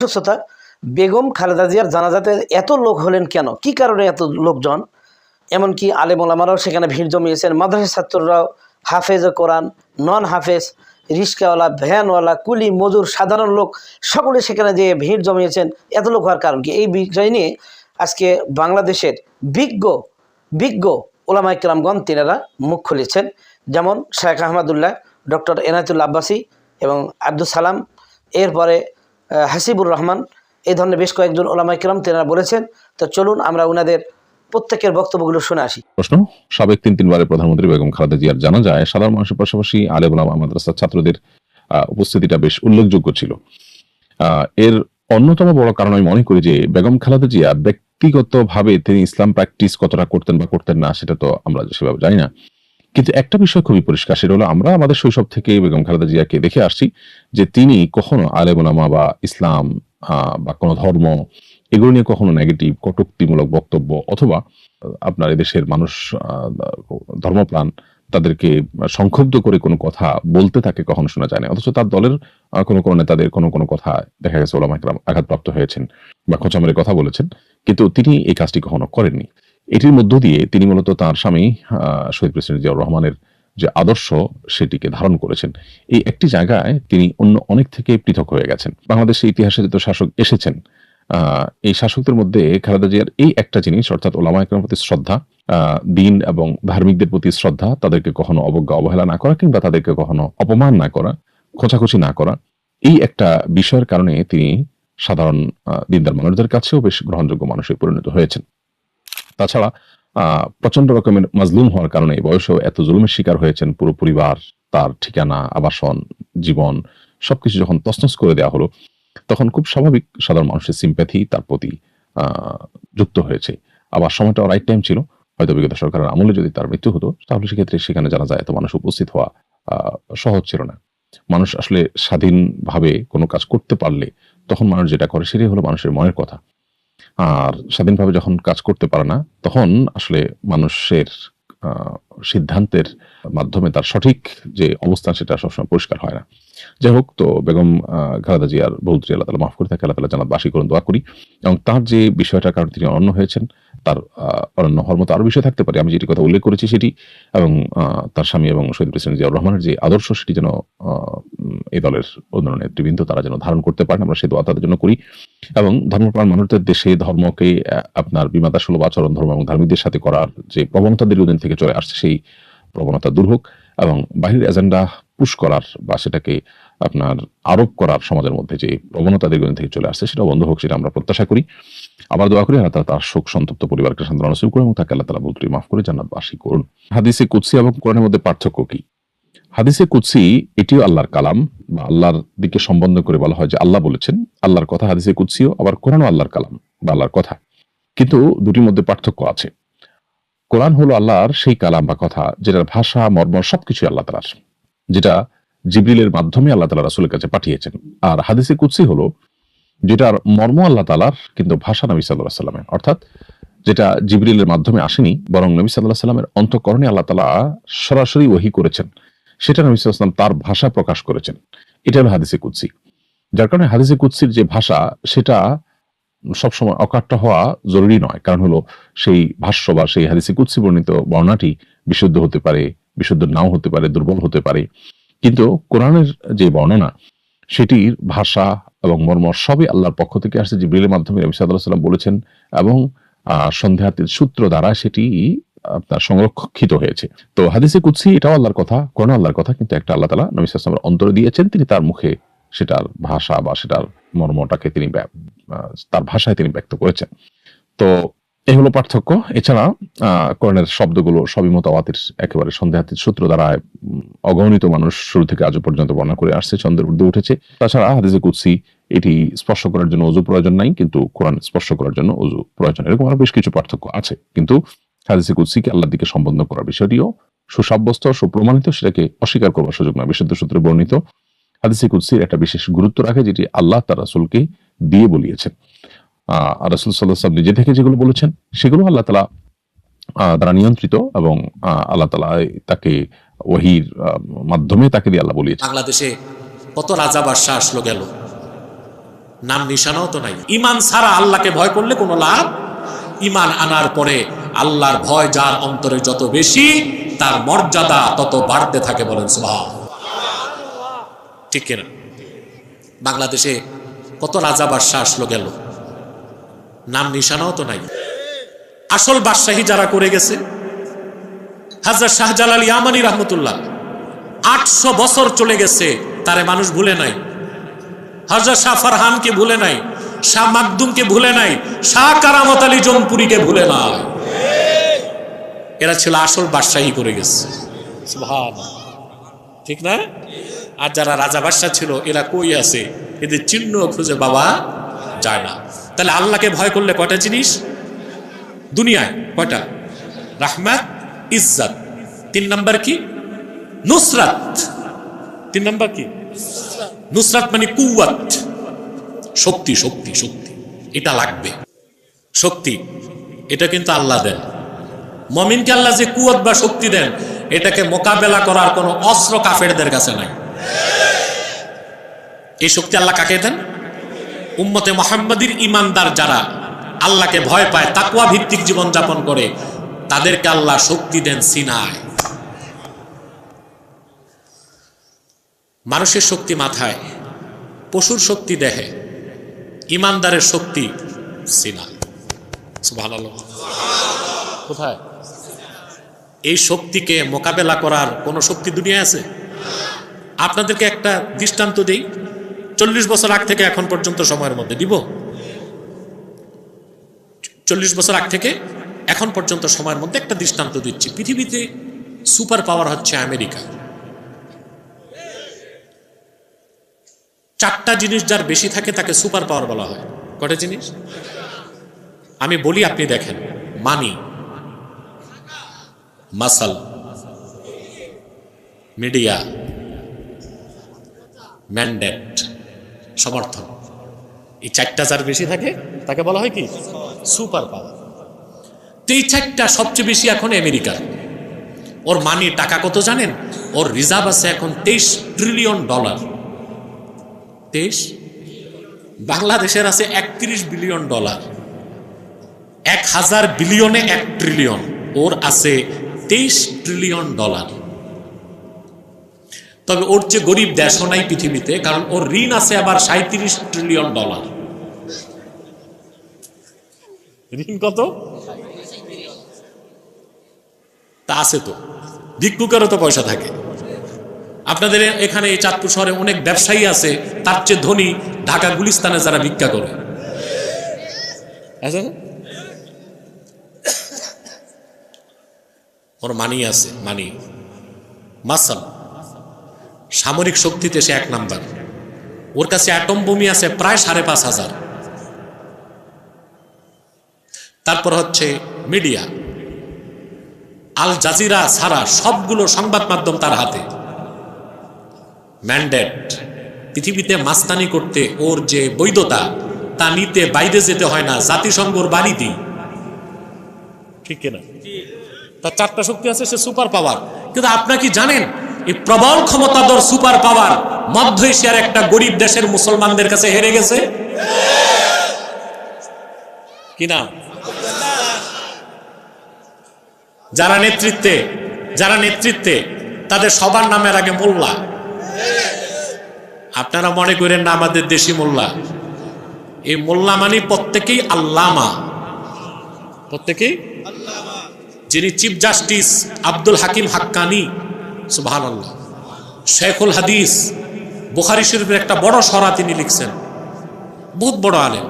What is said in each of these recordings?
অসুস্থতা, বেগম খালেদা জিয়ার জানাজাতে এত লোক হলেন কেন? কি কারণে এত লোকজন? এমনকি আলেম ওলামারাও সেখানে ভিড় জমিয়েছেন মাদ্রাসা ছাত্ররাও হাফেজ ও কোরআন, নন হাফেজ রিক্সাওয়ালা ভ্যানওয়ালা, কুলি, মজুর, সাধারণ লোক, সকলে সেখানে যে ভিড় জমিয়েছেন, এত লোক হওয়ার কারণ কি? এই বিষয় নিয়ে আজকে বাংলাদেশের বিজ্ঞ বিজ্ঞ ওলামা ইকরামগণ তিনারা মুখ খুলেছেন। যেমন শেখ আহমদুল্লাহ, ডক্টর এনায়তুল্লা আব্বাসী এবং আব্দুল সালাম। এরপরে হাসিবুর রহমান এই ধরনের বেশ কয়েকজন ওলামা ইকরাম তেনারা বলেছেন। তো চলুন আমরা ওনাদের প্রত্যেকের বক্তব্যগুলো শুনে আসি। প্রশ্ন, সাবেক তিন তিনবারের প্রধানমন্ত্রী বেগম খালেদা জিয়ার জানা যায় সাধারণ মানুষের পাশাপাশি আলেম ওলামা মাদ্রাসার ছাত্রদের উপস্থিতিটা বেশ উল্লেখযোগ্য ছিল। এর অন্যতম বড় কারণ আমি মনে করি যে, বেগম খালেদা জিয়া ব্যক্তিগতভাবে তিনি ইসলাম প্র্যাকটিস কতটা করতেন বা করতেন না, সেটা তো আমরা সেভাবে জানি না। কিন্তু একটা বিষয় খুবই পরিষ্কার, সেটা হলো আমরা আমাদের শৈশব থেকে বেগম খালেদা জিয়াকে দেখে আসছি যে তিনি কখনো আলেম ওলামা বা ইসলাম বা কোনো ধর্ম এগুলো নিয়ে কখনো নেগেটিভ কটুক্তিমূলক বক্তব্য অথবা আপনার এদেশের মানুষ ধর্মপ্রাণ তাদেরকে সংক্ষুব্ধ করে কোনো কথা বলতে তাকে কখনো শোনা যায় না অথচ তার দলের কোনো কোনো নেতাদের কোনো কোনো কথা দেখা গেছে ওলামা আঘাতপ্রাপ্ত হয়েছেন বা খোঁচা মেরে কথা বলেছেন। কিন্তু তিনি এই কাজটি কখনো করেননি। এটির মধ্য দিয়ে তিনি মূলত তার স্বামী শহীদ প্রেসিডেন্ট জিয়াউর রহমানের যে আদর্শ সেটিকে ধারণ করেছেন। এই একটি জায়গায় তিনি অন্য অনেক থেকে পৃথক হয়ে গেছেন। বাংলাদেশের ইতিহাসে যত শাসক এসেছেন এই শাসকদের মধ্যে খালেদা জিয়ার এই একটা জিনিস, অর্থাৎ ওলামা একরামের প্রতি শ্রদ্ধা দিন এবং ধার্মিকদের প্রতি শ্রদ্ধা, তাদেরকে কখনো অবজ্ঞা, অবহেলা না করা কিংবা তাদেরকে কখনো অপমান না করা, খোঁচাখুচি না করা, এই একটা বিষয়ের কারণে তিনি সাধারণ দিনদার মানুষদের কাছেও বেশ গ্রহণযোগ্য মানুষে পরিণত হয়েছেন। তাছাড়া প্রচণ্ড রকমের মাজলুম হওয়ার কারণে বয়সেও এত জুলুমের শিকার হয়েছেন পুরো পরিবার, তার ঠিকানা, আবাসন, জীবন, সবকিছু যখন তছনছ করে দেওয়া হলো, তখন খুব স্বাভাবিক সাধারণ মানুষের সিম্প্যাথি তার প্রতি যুক্ত হয়েছে। আবার সময়টা রাইট টাইম ছিল। হয়তো বিগত সরকারের আমলে যদি তার মৃত্যু হতো, তাহলে সেক্ষেত্রে সেখানে জানা যায়, এত মানুষ উপস্থিত হওয়া সহজ ছিল না। মানুষ আসলে স্বাধীনভাবে কোনো কাজ করতে পারলে, তখন মানুষ যেটা করে সেটাই হলো মানুষের মনের কথা। আর স্বাধীনভাবে যখন কাজ করতে পারে না, তখন আসলে মানুষের সিদ্ধান্তের মাধ্যমে তার সঠিক যে অবস্থান সেটা সবসময় পরিষ্কার হয় না। যাই হোক, তো বেগম খালেদা জিয়ার বৌদ্রি আল্লাহ তালা মাফ করে থাকে, আল্লাহ তালা জানাত বাসী করুন, দোয়া করি। এবং তার যে বিষয়টার কারণে তিনি অনন্য হয়েছেন, তার অনন্য হওয়ার মতো আরও বিষয় থাকতে পারে। আমি যেটি কথা উল্লেখ করেছি সেটি, এবং তার স্বামী এবং শহীদ প্রেসিডেন্ট জিয়াউর রহমানের যে আদর্শ সেটি যেন এই দলের অন্যান্য নেতৃবৃন্দ তারা যেন ধারণ করতে পারেন, আমরা সেই দোয়া তাদের জন্য করি। এবং ধর্মপ্রাণ মানুষদের দেশে ধর্মকে আপনার বিমাতা সুলভ আচরণ, ধর্ম এবং ধার্মিকদের সাথে করার যে প্রবণতা দীর্ঘদিন থেকে চলে আসছে, সেই প্রবণতা দূর হোক এবং বাহির এজেন্ডা পুশ করার বা সেটাকে আপনার আরোপ করার সমাজের মধ্যে যে প্রবণতা দীর্ঘদিন থেকে চলে আসছে সেটা বন্ধ হোক, সেটা আমরা প্রত্যাশা করি। আবার দোয়া করি আল্লাহ তার শোক, সন্তপ্ত পরিবারকে সান্ত্বনা নসিব করে এবং তাকে আল্লাহ তালা বলতে মাফ করে জান্নাত বাসী করুন। হাদিসে কুৎসি এবং কোরআনের মধ্যে পার্থক্য কি? হাদিসে কুৎসি এটিও আল্লাহর কালাম, বা আল্লাহর দিকে সম্বন্ধ করে বলা হয় যে আল্লাহ বলেছেন, আল্লাহর কথা হাদিসে কুৎসিও আবার কোরআনও আল্লাহর কালাম, বা আল্লাহর কথা। কিন্তু দুটির মধ্যে পার্থক্য আছে। কোরআন হলো আল্লাহর সেই কালাম বা কথা, যেটার ভাষা, মর্ম সবকিছু আল্লাহ তালার, যেটা জিবরিলের মাধ্যমে আল্লাহ তালা রাসুলের কাছে পাঠিয়েছেন। আর হাদিসে কুৎসি হলো, যেটার মর্ম আল্লাহ তালার, কিন্তু ভাষা নবী সাল্লাহ সাল্লামের অর্থাৎ যেটা জিবরিলের মাধ্যমে আসেনি, বরং নবী সাল্লাহ সাল্লামের অন্তঃকরণে আল্লাহ তালা সরাসরি ওহি করেছেন। সেটা নবী সাল্লাম তার ভাষা প্রকাশ করেছেন। এটা হলো হাদিসে কুৎসি যার কারণে হাদিসে কুৎসির যে ভাষা, সেটা সবসময় অকাট্য হওয়া জরুরি নয়। কারণ হলো সেই ভাষ্য বা সেই হাদিসে কুৎসি বর্ণিত বর্ণাটি বিশুদ্ধ হতে পারে, বিশুদ্ধ নাও হতে পারে, দুর্বল হতে পারে। কিন্তু কোরআনের যে বর্ণনা, সেটির ভাষা এবং মর্ম সবই আল্লাহর পক্ষ থেকে আসছে। জিব্রিলের মাধ্যমে নবী সাল্লাম বলেছেন এবং সন্দেহাতীত সূত্র দ্বারা সেটি আপনার সংরক্ষিত হয়েছে। তো হাদিসে কুৎসি এটাও আল্লাহর কথা কোরআন আল্লাহর কথা, কিন্তু একটা আল্লাহ তালা নবী সাল্লামের অন্তরে দিয়েছেন, তিনি তার মুখে সেটার ভাষা বা সেটার মর্মটাকে তিনি তার ভাষায় তিনি ব্যক্ত করেছেন। তো এই হলো পার্থক্য। এছাড়া কোরআনের শব্দগুলো সবই মতামতের একেবারে সন্দেহাতীত সূত্র দ্বারা অগণিত মানুষ শুরু থেকে আজও পর্যন্ত বর্ণনা করে আসছে চন্দ্রের ঊর্ধ্বে উঠেছে। তাছাড়া হাদিসে কুৎসি এটি স্পর্শ করার জন্য অজু প্রয়োজন নাই, কিন্তু কোরআন স্পর্শ করার জন্য অজু প্রয়োজন, এরকম আরও বেশ কিছু পার্থক্য আছে। কিন্তু হাদিসে কুৎসিকে আল্লাহর দিকে সম্বন্ধ করার বিষয়টিও সুসাব্যস্ত, সুপ্রমাণিত, সেটাকে অস্বীকার করবার সুযোগ নয়। বিশুদ্ধ সূত্রে বর্ণিত হাদিসে কুৎসির একটা বিশেষ গুরুত্ব রাখে, যেটি আল্লাহ তার রাসুলকে দিয়ে বলিয়েছেন। আহ রাসুল সাল্লাহ সাল্লাম নিজে থেকে যেগুলো বলেছেন, সেগুলো আল্লাহ তালা দ্বারা নিয়ন্ত্রিত এবং আল্লাহ তালা তাকে ওহির মাধ্যমে তাকে দিয়ে আল্লাহ বলিয়েছেন। বাংলাদেশে কত রাজা বাদশাহ আসলো গেল? নাম নিশানাও তো নাই। ইমান ছাড়া আল্লাহকে ভয় করলে কোনো লাভ? ইমান আনার পরে আল্লাহর ভয় যার অন্তরে যত বেশি, তার মর্যাদা তত বাড়তে থাকে বলেন, সুবহান ঠিক কিনা? বাংলাদেশে কত রাজা বাদশাহ আসলো গেল? নাম নিশানাও তো নাই। আসল বাদশাহী যারা করে গেছে হাজরা শাহজালাল ইয়ামানি রহমতুল্লাহ, আটশো বছর চলে গেছে, তারে মানুষ ভুলে নাই। হাজরা শাহ ফারহানকে ভুলে নাই, শাহ মাকদুমকে ভুলে নাই, শাহ কারামত আলী জনপুরীকে ভুলে নাই। এরা ছিল আসল বাদশাহী করে গেছে। ঠিক না? আর যারা রাজা বাদশাহ ছিল, এরা কই আছে? এদের চিহ্ন খুঁজে বাবা যায় না। তাহলে আল্লাহকে ভয় করলে কয়টা জিনিস? দুনিয়ায় কয়টা? রাহমাত, ইজ্জত। তিন নাম্বার কি? নুসরাত। তিন নাম্বার কি? নুসরাত মানে কুয়াত শক্তি শক্তি শক্তি। এটা লাগবে। শক্তি, এটা কিন্তু আল্লাহ দেন। মমিনকে আল্লাহ যে কুয়াত বা শক্তি দেন, এটাকে মোকাবেলা করার কোনো অস্ত্র কাফেরদের কাছে নাই। এই শক্তি আল্লাহ কাকে দেন? উম্মতে মোহাম্মদীর ইমানদার যারা আল্লাহকে ভয় পায় তাকুয়া ভিত্তিক জীবন যাপন করে, তাদেরকে আল্লাহ শক্তি দেন সিনায়। মানুষের শক্তি মাথায়, পশুর শক্তি দেহে ইমানদারের শক্তি সিনায়। সুবহানাল্লাহ। কোথায়? এই শক্তিকে মোকাবেলা করার কোনো শক্তি দুনিয়ায় আছে? আপনাদেরকে একটা দৃষ্টান্ত দেই। চল্লিশ বছর আগ থেকে এখন পর্যন্ত সময়ের মধ্যে দিব। চল্লিশ বছর আগ থেকে এখন পর্যন্ত সময়ের মধ্যে একটা দৃষ্টান্ত দিচ্ছি। পৃথিবীতে সুপার পাওয়ার হচ্ছে আমেরিকা। চারটা জিনিস যার বেশি থাকে তাকে সুপার পাওয়ার বলা হয়। কটা জিনিস? আমি বলি, আপনি দেখেন। মানি। মাসাল, মিডিয়া, ম্যান্ডেট, সমর্থন। এই চারটা যার বেশি থাকে, তাকে বলা হয় কি? Super power. তো এই চারটা সবচেয়ে বেশি এখন আমেরিকার। ওর মানি টাকা কত জানেন? ওর রিজার্ভ আছে এখন তেইশ ট্রিলিয়ন ডলার। তেইশ? বাংলাদেশের আছে একত্রিশ বিলিয়ন ডলার। এক হাজার বিলিয়নে এক ট্রিলিয়ন। ওর আছে তেইশ ট্রিলিয়ন ডলার। তবে ওর চেয়ে গরিব দেশও নাই পৃথিবীতে কারণ ওর ঋণ আছে আবার সাঁত্রিশ ট্রিলিয়ন ডলার। ঋণ কত? তা আছে তো। ভিক্ষুকেরও তো পয়সা থাকে। আপনাদের এখানে এই চাঁদপুর শহরে অনেক ব্যবসায়ী আছে তার চেয়ে ধনী ঢাকা গুলিস্তানে যারা ভিক্ষা করে। আছে ওর মানি আছে, মানি। মাসাল। সামরিক শক্তিতে সে এক নাম্বার। ওর কাছে অ্যাটম বোমি আছে প্রায় সাড়ে পাঁচ হাজার। তারপর হচ্ছে মিডিয়া। আল জাজিরা ছাড়া সবগুলো সংবাদ মাধ্যম তার হাতে। ম্যান্ডেট। পৃথিবীতে মাস্তানি করতে ওর যে বৈধতা, তা নিতে বাইরে যেতে হয় না। জাতিসংঘর বাড়িতেই ঠিক কিনা? তার চারটা শক্তি আছে, সে সুপার পাওয়ার কিন্তু আপনার কি জানেন, এই প্রবল ক্ষমতাধর সুপার পাওয়ার মধ্য এশিয়ার একটা গরিব দেশের মুসলমানদের কাছে হেরে গেছে? কিনা যারা নেতৃত্বে যারা নেতৃত্বে, তাদের সবার নামের আগে মোল্লা। আপনারা মনে করেন না আমাদের দেশি মোল্লা? এই মোল্লা মানে প্রত্যেকেই আল্লামা। প্রত্যেকেই? যিনি চিফ জাস্টিস আব্দুল হাকিম হাক্কানি সুবাহান আল্লাহ শেখুল হাদিস, বুখারি শরীফের একটা বড় সরা তিনি লিখছেন। বহুত বড় আলেম,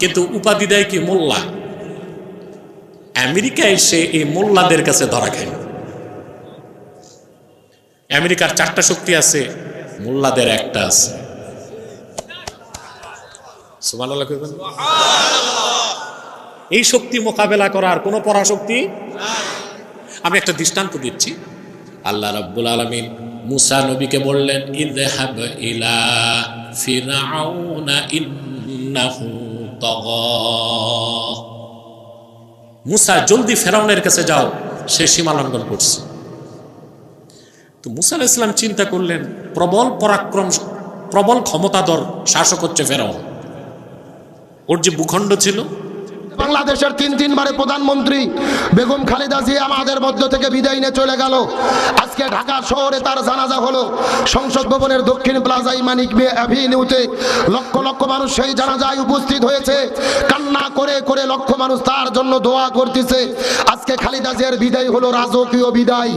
কিন্তু উপাধি দেয় কি মোল্লা? আমেরিকায় সে এই মোল্লাদের কাছে ধরা খায়। আমেরিকার চারটা শক্তি আছে, মোল্লাদের একটা আছে। কইবেন? এই শক্তি মোকাবেলা করার কোনো পরাশক্তি আমি একটা দৃষ্টান্ত দিচ্ছি। আল্লাহ রাব্বুল আলামিন মুসা নবীকে বললেন ইযহাব ইলা ফিরআউনা ইন্নাহু তাগা। মুসা, জলদি ফেরাউনের কাছে যাও, সে সীমা লঙ্ঘন করছে। তো মুসা আলাইহিস ইসলাম চিন্তা করলেন, প্রবল পরাক্রম, প্রবল ক্ষমতাধর শাসক হচ্ছে ফেরাউন। ওর যে ভূখণ্ড ছিল বাংলাদেশের তিন তিনবারে প্রধানমন্ত্রী বেগম খালেদা জিয়া আমাদের মধ্য থেকে বিদায় নিয়ে চলে গেল। আজকে ঢাকা শহরে তার জানাজা হলো। সংসদ ভবনের দক্ষিণ প্লাজাই মানিক বে অ্যাভিনিউতে লক্ষ লক্ষ মানুষ সেই জানাজায় উপস্থিত হয়েছে। কান্না করে করে লক্ষ মানুষ তার জন্য দোয়া করতেছে। আজকে খালেদা জিয়ার বিদায় হলো রাজকীয় বিদায়।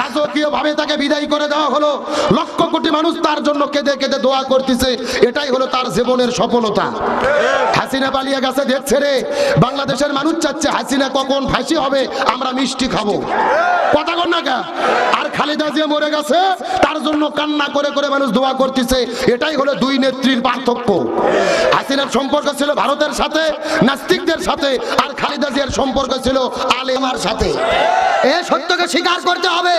রাজকীয় ভাবে তাকে বিদায় করে দেওয়া হলো। লক্ষ কোটি মানুষ তার জন্য কেঁদে কেঁদে দোয়া করতেছে। এটাই হলো তার জীবনের সফলতা। হাসিনা পালিয়ে গেছে, দেখছে রে। বাংলাদেশের মানুষ চাচ্ছে হাসিনা কখন ফাঁসি হবে, আমরা মিষ্টি খাব কথা কর না কা? আর খালেদা জিয়া মরে গেছে, তার জন্য কান্না করে করে মানুষ দোয়া করতেছে, এটাই হলো দুই নেত্রীর পার্থক্য হাসিনার সম্পর্ক ছিল ভারতের সাথে, নাস্তিকদের সাথে, আর খালেদা জিয়ার সম্পর্ক ছিল আলেমার সাথে। এ সত্যকে স্বীকার করতে হবে।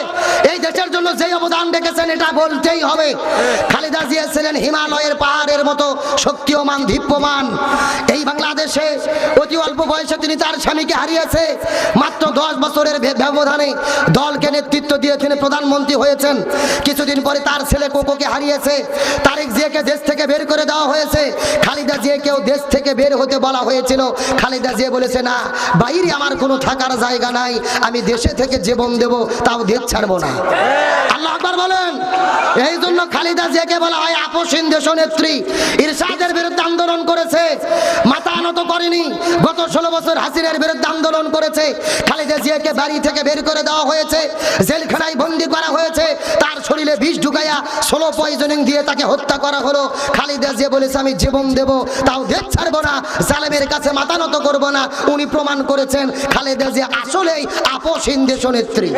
এই দেশের জন্য যে অবদান রেখেছেন, এটা বলতেই হবে। খালেদা জিয়া ছিলেন হিমালয়ের পাহাড়ের মতো শক্তিমান, দীপ্যমান। এই বাংলাদেশে অতি অল্প বয়সে তিনি তার স্বামীকে হারিয়েছে। মাত্র দশ বছরের ব্যবধানে দলকে নেতৃত্ব দিয়ে তিনি প্রধানমন্ত্রী হয়েছেন। কিছুদিন পরে তার ছেলে কোকোকে হারিয়েছে। তারেক জিয়াকে দেশ থেকে বের করে দেওয়া হয়েছে। খালিদা জিয়াকেও দেশ থেকে বের হতে বলা হয়েছিল। খালিদা জিয়া বলেছে, না, বাইরে আমার কোনো থাকার জায়গা নাই। আমি দেশে থেকে জীবন দেব, তাও দেশ ছাড়বো না। আল্লাহ আকবার বলেন। এই জন্য খালিদা জিয়াকে বলা হয় আপসীন দেশ নেত্রী ইরশাদের বিরুদ্ধে আন্দোলন করেছে, মাথা নত করেনি। গত ষোলো বছর হাসিনের বিরুদ্ধে আন্দোলন করেছে। খালিদা জিয়াকে বাড়ি থেকে বের করে দেওয়া হয়েছে, জেলখানায় বন্দি করা হয়েছে। তার শরীরে বিষ ঢুকাইয়া ষোলো পয়জনিং দিয়ে তাকে হত্যা করা হলো। খালিদা জিয়া বলেছে, আমি জীবন দেব তাও দেশ ছাড়বো না, জালেমের কাছে মাথা নত করব না। উনি প্রমাণ করেছেন, খালেদা জিয়া আসলেই আপসীন দেশ নেত্রী।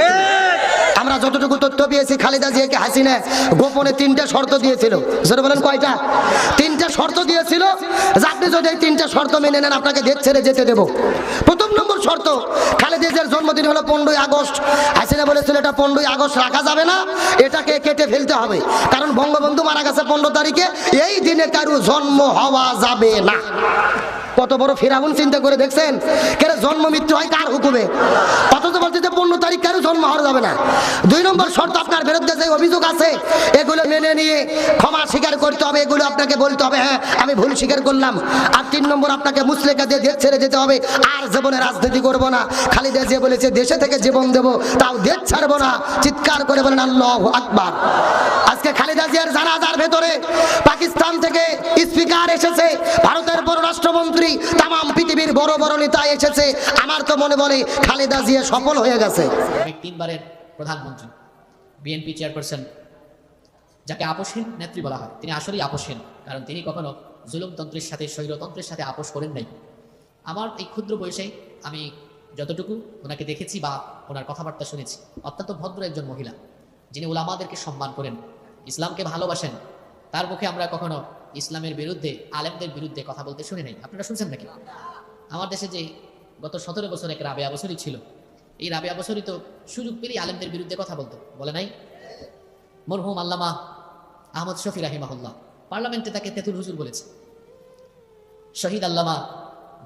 আমরা যতটুকু তথ্য পেয়েছি, খালেদা জিয়াকে হাসিনা গোপনে তিনটা শর্ত দিয়েছিল। সেটা বলেন কয়টা? তিনটা শর্ত দিয়েছিল যে আপনি যদি এই তিনটা শর্ত মেনে নেন, আপনাকে দেশ ছেড়ে যেতে দেব। নম্বর শর্ত খালেদিজের জন্মদিন হলো পনেরোই আগস্ট। হাসিনা বলেছিল এটা পনেরোই আগস্ট রাখা যাবে না, এটাকে কেটে ফেলতে হবে। কারণ বঙ্গবন্ধু মারা গেছে পনেরো তারিখে, এই দিনে কারু জন্ম হওয়া যাবে না। কত বড় ফেরাউন চিন্তা করে দেখছেন, কেন জন্ম মৃত্যু হয় কার হুকুমে? অথচ বলছে যে কারও জন্ম হওয়া যাবে না? দুই নম্বর শর্ত আপনার বিরুদ্ধে যে অভিযোগ আছে, এগুলো মেনে নিয়ে ক্ষমা স্বীকার করতে হবে, এগুলো আপনাকে বলতে হবে হ্যাঁ আমি ভুল স্বীকার করলাম। আর তিন নম্বর, আপনাকে মুসলেকা দিয়ে দেশ ছেড়ে যেতে হবে। আর জীবনে রাজনীতি করব না। খালিদা যে বলেছে, দেশে থেকে জীবন দেব, তাও দেশ ছাড়বো না। চিৎকার করে বলেন, আল্লাহ আকবার। আজকে খালেদা জিয়ার জানাজার ভেতরে পাকিস্তান থেকে স্পিকার এসেছে, ভারতের পররাষ্ট্রমন্ত্রী তাম পৃথিবীর বড় বড় নেতা এসেছে। আমার তো মনে বলে, খালেদা জিয়া সফল হয়ে গেছে। সাবেক তিনবারের প্রধানমন্ত্রী বিএনপি চেয়ারপারসন যাকে আপসহীন নেত্রী বলা হয়। তিনি আসলেই আপসহীন কারণ তিনি কখনো জুলুমতন্ত্রের সাথে, স্বৈরতন্ত্রের সাথে আপোষ করেন নাই। আমার এই ক্ষুদ্র বয়সে আমি যতটুকু ওনাকে দেখেছি বা ওনার কথাবার্তা শুনেছি, অত্যন্ত ভদ্র একজন মহিলা, যিনি ওলামাদেরকে সম্মান করেন, ইসলামকে ভালোবাসেন। তার মুখে আমরা কখনো ইসলামের বিরুদ্ধে, আলেমদের বিরুদ্ধে কথা বলতে শুনি নাই। আপনারা শুনছেন নাকি? আমার দেশে যে গত সতেরো বছর এক রাবেয়া বছরই ছিল এই রাবেয়া বছরই সুযোগ পেলেই আলেমদের বিরুদ্ধে কথা বলতো। বলে নাই? মরহুম আল্লামা আহমদ শফি রাহিমাহুল্লাহ। পার্লামেন্টে তাকে তেতুল হুজুর বলেছে। শহীদ আল্লামা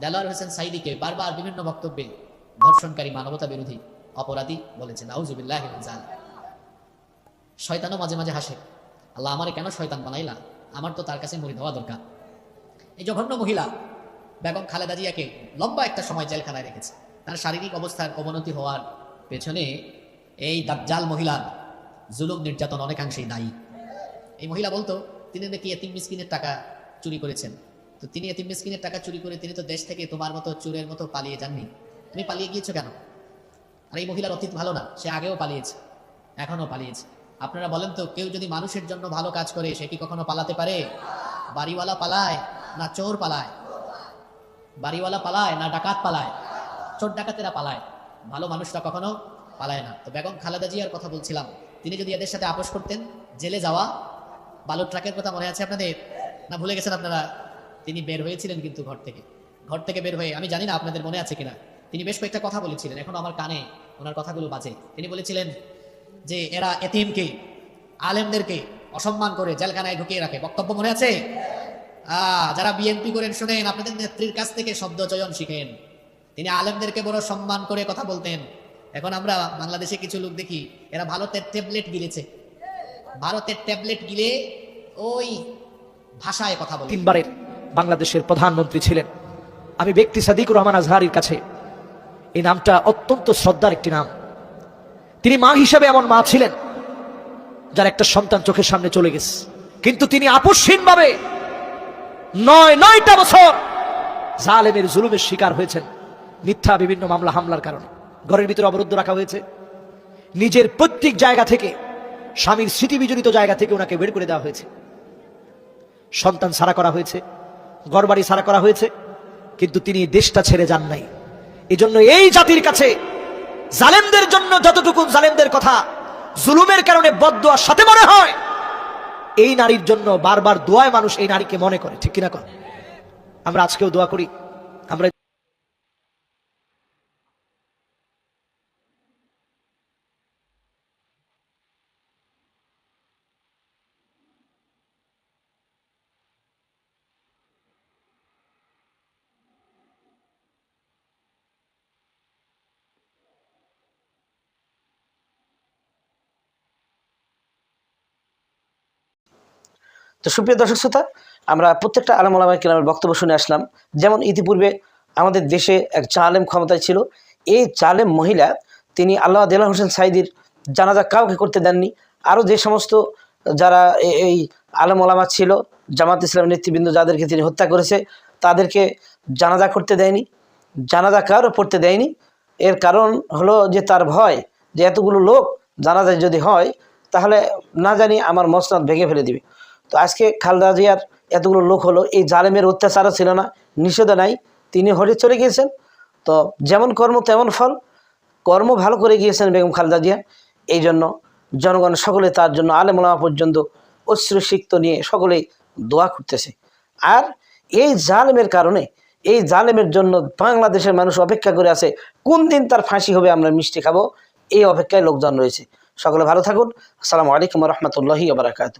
দেলোয়ার হোসেন সাইদিকে বারবার বিভিন্ন বক্তব্যে ধর্ষণকারী মানবতা বিরোধী অপরাধী বলেছেন। আউজুবিল্লাহ শয়তানও মাঝে মাঝে হাসে। আল্লাহ আমারে কেন শয়তান বানাইলা? আমার তো তার কাছে মরি দেওয়া দরকার। এই জঘন্য মহিলা বেগম খালেদা জিয়াকে লম্বা একটা সময় জেলখানায় রেখেছে। তার শারীরিক অবস্থার অবনতি হওয়ার পেছনে এই দাজ্জাল মহিলার জুলুম নির্যাতন অনেকাংশেই দায়ী। এই মহিলা বলতো, তিনি নাকি এতিম মিসকিনের টাকা চুরি করেছেন। তো তিনি এতিম মিসকিনের টাকা চুরি করে তিনি তো দেশ থেকে তোমার মতো চুরের মতো পালিয়ে যাননি। তুমি পালিয়ে গিয়েছো কেন? আর এই মহিলার অতীত ভালো না, সে আগেও পালিয়েছে, এখনও পালিয়েছে। আপনারা বলেন তো, কেউ যদি মানুষের জন্য ভালো কাজ করে, সে কি কখনো পালাতে পারে? বাড়িওয়ালা পালায় না চোর পালায়? বাড়িওয়ালা পালায় না ডাকাত পালায়? চোর ডাকাতেরা পালায়। ভালো মানুষরা কখনো পালায় না। তো বেগম খালেদা জিয়ার কথা বলছিলাম। তিনি যদি এদের সাথে আপোষ করতেন জেলে যাওয়া বালুর ট্রাকের কথা মনে আছে আপনাদের? না ভুলে গেছেন আপনারা? তিনি বের হয়েছিলেন কিন্তু ঘর থেকে। ঘর থেকে বের হয়ে আমি জানি না আপনাদের মনে আছে কিনা। তিনি বেশ কয়েকটা কথা বলেছিলেন। এখন আমার কানে ওনার কথাগুলো বাজে। তিনি বলেছিলেন যে এরা এতিমকে আলেমদেরকে অসম্মান করে জেলখানায় ঢুকিয়ে রাখে। বক্তব্য মনে আছে? আহ, যারা বিএনপি করেন শুনেন আপনাদের নেত্রীর কাছ থেকে শব্দ চয়ন শিখেন। তিনি আলেমদেরকে বড় সম্মান করে কথা বলতেন। এখন আমরা বাংলাদেশে কিছু লোক দেখি, এরা ভারতের ট্যাবলেট গিলেছে। ভারতের ট্যাবলেট গিলে ওই ভাষায় কথা বলে। তিনবারের বাংলাদেশের প্রধানমন্ত্রী ছিলেন। আমি ব্যক্তি সাদিকুর রহমান আজহারির কাছে, এই নামটা অত্যন্ত শ্রদ্ধার একটি নাম। তিনি মা হিসাবে এমন মা ছিলেন, যার একটা সন্তান চোখের সামনে চলে গেছে। কিন্তু তিনি আপসহীনভাবে নয়, নয়টা বছর জালেমের জুলুমের শিকার হয়েছেন। মিথ্যা বিভিন্ন মামলা, হামলার কারণে। ঘরের ভিতরে অবরুদ্ধ রাখা হয়েছে। নিজের প্রত্যেক জায়গা থেকে, স্বামীর স্মৃতি বিজড়িত জায়গা থেকে ওনাকে বের করে দেওয়া হয়েছে। সন্তান সারা করা হয়েছে গড়বাড়ি সারা করা হয়েছে, কিন্তু তিনি দেশটা ছেড়ে যান নাই। এজন্য এই জাতির কাছে জালেমদের জন্য যতটুকু জালেমদের কথা, জুলুমের কারণে বদদোয়ার সাথে মনে হয়, এই নারীর জন্য বারবার দোয়ায় মানুষ এই নারীকে মনে করে, ঠিক কিনা করে? আমরা আজকেও দোয়া করি। আমরা তো সুপ্রিয় দর্শক শ্রোতা, আমরা প্রত্যেকটা আলম আলামাই কিরামের বক্তব্য শুনে আসলাম। যেমন ইতিপূর্বে আমাদের দেশে এক জালেম ক্ষমতায় ছিল। এই জালেম মহিলা, তিনি আল্লাহ দেলা হোসেন সাইদির জানাজা কাউকে করতে দেননি। আরও যে সমস্ত যারা এই আলম ওলামা ছিল, জামাত ইসলাম নেতৃবৃন্দ যাদেরকে তিনি হত্যা করেছে, তাদেরকে জানাজা করতে দেয়নি। জানাজা কারও পড়তে দেয়নি? এর কারণ হলো যে তার ভয়, যে এতগুলো লোক জানাজায় যদি হয়, তাহলে না জানি আমার মসনাদ ভেঙে ফেলে দিবে। তো আজকে খালদা জিয়ার এতগুলো লোক হলো, এই জালেমের অত্যাচারও ছিল না নিষেধ নাই, তিনি হরে চলে গিয়েছেন। তো যেমন কর্ম, তেমন ফল, কর্ম ভালো করে গিয়েছেন বেগম খালেদা জিয়া। এই জন্য জনগণ সকলে তার জন্য আলেমোলামা পর্যন্ত অশ্রুসিক্ত নিয়ে সকলেই দোয়া করতেছে। আর এই জালেমের কারণে, এই জালেমের জন্য বাংলাদেশের মানুষ অপেক্ষা করে আছে, কোন দিন তার ফাঁসি হবে আমরা মিষ্টি খাব, এই অপেক্ষায় লোকজন রয়েছে। সকলে ভালো থাকুন। আসসালামু আলাইকুম রহমতুল্লাহি আবরাকাত